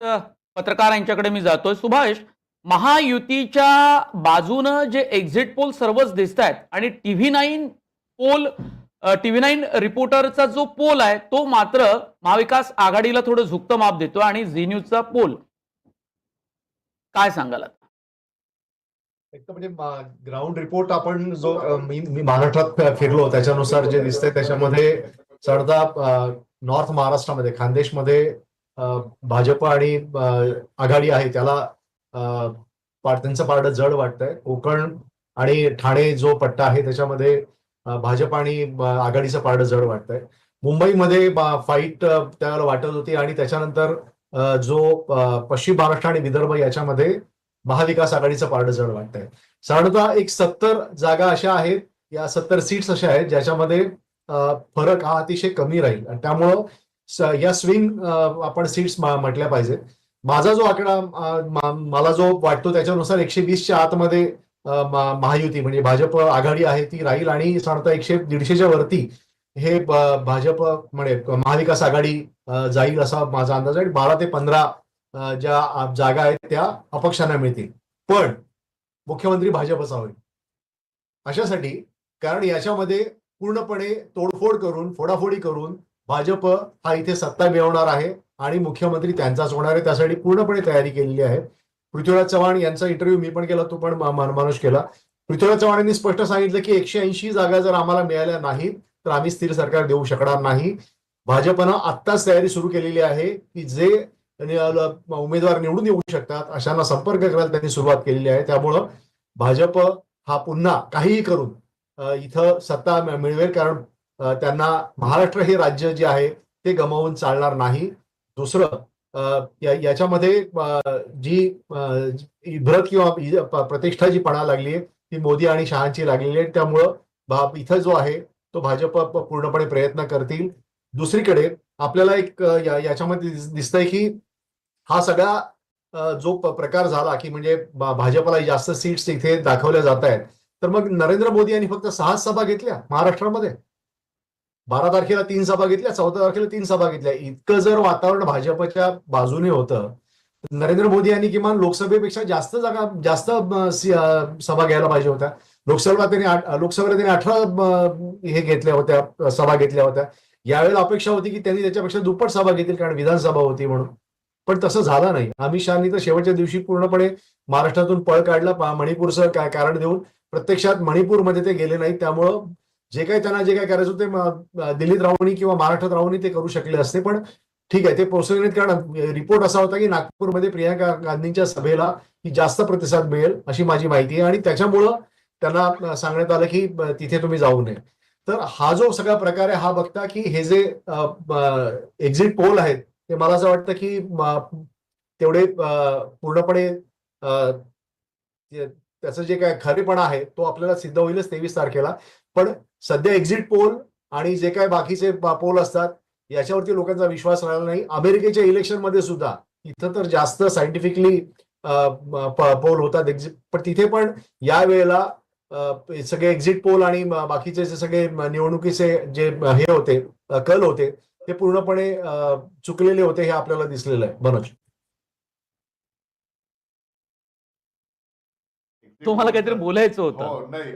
पत्रकार यांच्याकडे मी जातोय सुभाष महायुतीच्या बाजूनं जे एक्झिट पोल सर्वच दिसत आहेत आणि TV nine poll TV nine रिपोर्टरचा जो पोल आहे तो मात्र महाविकास आघाडीला थोडं झुकतं माप देतो आणि झी न्यूजचा पोल काय सांगाल आता? एक तर म्हणजे ग्राउंड रिपोर्ट आपण जो मी मी महाराष्ट्रात फिरलो त्याच्यानुसार जे दिसतंय त्याच्यामध्ये चढदा नॉर्थ महाराष्ट्रामध्ये खानदेशमध्ये भाजप आणि आघाडी आहे त्याला त्यांचं पारडं जड वाटतंय. कोकण आणि ठाणे जो पट्टा आहे त्याच्यामध्ये भाजप आणि आघाडीचं पारडं जड वाटतंय. मुंबईमध्ये फाईट त्याला वाटत होती आणि त्याच्यानंतर जो पश्चिम महाराष्ट्र आणि विदर्भ याच्यामध्ये महाविकास आघाडीचं पारडं जड वाटतंय. साधारणतः एक सत्तर जागा अशा आहेत या सत्तर सीट्स अशा आहेत ज्याच्यामध्ये फरक हा अतिशय कमी राहील. आणि त्यामुळं या स्विंग uh, आपण सीट्स म्हटल्या पाहिजेत माझा जो आकडा मला जो वाटतो त्याच्यानुसार एकशे वीसच्या आतमध्ये महायुती म्हणजे भाजप आघाडी आहे ती राहील आणि साधारणतः एकशे दीडशेच्या वरती हे भाजप म्हणजे महाविकास आघाडी जाईल असा माझा अंदाज आहे. बारा ते पंधरा ज्या जागा आहेत त्या अपक्षांना मिळतील. पण मुख्यमंत्री भाजपचा होईल. अशासाठी कारण याच्यामध्ये पूर्णपणे तोडफोड करून फोडाफोडी करून भाजप हा इथे सत्ता मिळवणार आहे आणि मुख्यमंत्री त्यांचाच होणार आहे. त्यासाठी पूर्णपणे तयारी केलेली आहे. पृथ्वीराज चव्हाण यांचा इंटरव्ह्यू मी पण केला तो पण मा- केला. पृथ्वीराज चव्हाण यांनी स्पष्ट सांगितलं की एकशे ऐंशी जागा जर आम्हाला मिळाल्या नाहीत तर आम्ही स्थिर सरकार देऊ शकणार नाही. भाजपनं आत्ताच तयारी सुरू केलेली आहे की जे उमेदवार निवडून येऊ शकतात अशांना संपर्क करायला त्यांनी सुरुवात केलेली आहे. त्यामुळं भाजप हा पुन्हा काहीही करून इथं सत्ता मिळवेल. कारण त्यांना महाराष्ट्र हे राज्य जे आहे ते गमावून चालणार नाही. दुसरं याच्यामध्ये जी इभ्रत किंवा प्रतिष्ठा जी पणा लागली आहे ती मोदी आणि शहाची लागलेली आहे. त्यामुळं भा- इथं जो आहे तो भाजप पूर्णपणे प्रयत्न करतील. दुसरीकडे आपल्याला एक याच्यामध्ये दिसतंय की हा सगळा जो प्रकार झाला की म्हणजे भाजपला जास्त सीट्स इथे दाखवल्या जात आहेत. तर मग नरेंद्र मोदी यांनी फक्त सहा सभा घेतल्या महाराष्ट्रामध्ये. बारा तारखेला तीन सभा घेतल्या चौदा तारखेला तीन सभा घेतल्या. इतकं जर वातावरण भाजपच्या बाजूने होतं नरेंद्र मोदी यांनी किमान लोकसभेपेक्षा जास्त जागा जास्त सभा घ्यायला पाहिजे होत्या. लोकसभा त्यांनी लोकसभेला त्यांनी अठरा हे घेतल्या होत्या सभा घेतल्या होत्या. यावेळेला अपेक्षा होती की त्यांनी त्याच्यापेक्षा दुप्पट सभा घेतील कारण विधानसभा होती म्हणून. पण तसं झालं नाही. अमित शहानी तर शेवटच्या दिवशी पूर्णपणे महाराष्ट्रातून पळ काढला मणिपूरचं काय कारण देऊन. प्रत्यक्षात मणिपूरमध्ये ते गेले नाहीत त्यामुळं जे काही त्यांना जे काही करायचं ते दिल्लीत राहूनही किंवा महाराष्ट्रात राहूनही ते करू शकले असते पण ठीक आहे ते प्रोसेस कारण रिपोर्ट असा होता की नागपूरमध्ये प्रियांका गांधींच्या सभेला ही जास्त प्रतिसाद मिळेल अशी माझी माहिती आहे. आणि त्याच्यामुळं त्यांना सांगण्यात आलं की तिथे तुम्ही जाऊ नये. तर हा जो सगळा प्रकार आहे हा बघता की हे जे एक्झिट पोल आहेत ते मला असं वाटतं की तेवढे पूर्णपणे त्याचं जे काय खरेपणा आहे तो आपल्याला सिद्ध होईलच तेवीस तारखेला. पण सध्या एक्झिट पोल आणि जे काय बाकीचे पोल असतात याच्यावरती लोकांचा विश्वास राहिला नाही. अमेरिकेच्या इलेक्शनमध्ये सुद्धा इथं तर जास्त सायंटिफिकली पोल होतात एक्झिट पण तिथे पण या वेळेला सगळे एक्झिट पोल आणि बाकीचे जे सगळे निवडणुकीचे जे हे होते कल होते ते पूर्णपणे चुकलेले होते हे आपल्याला दिसलेलं आहे. मनोज तुम्हाला काहीतरी बोलायचं होतं. हो, नाही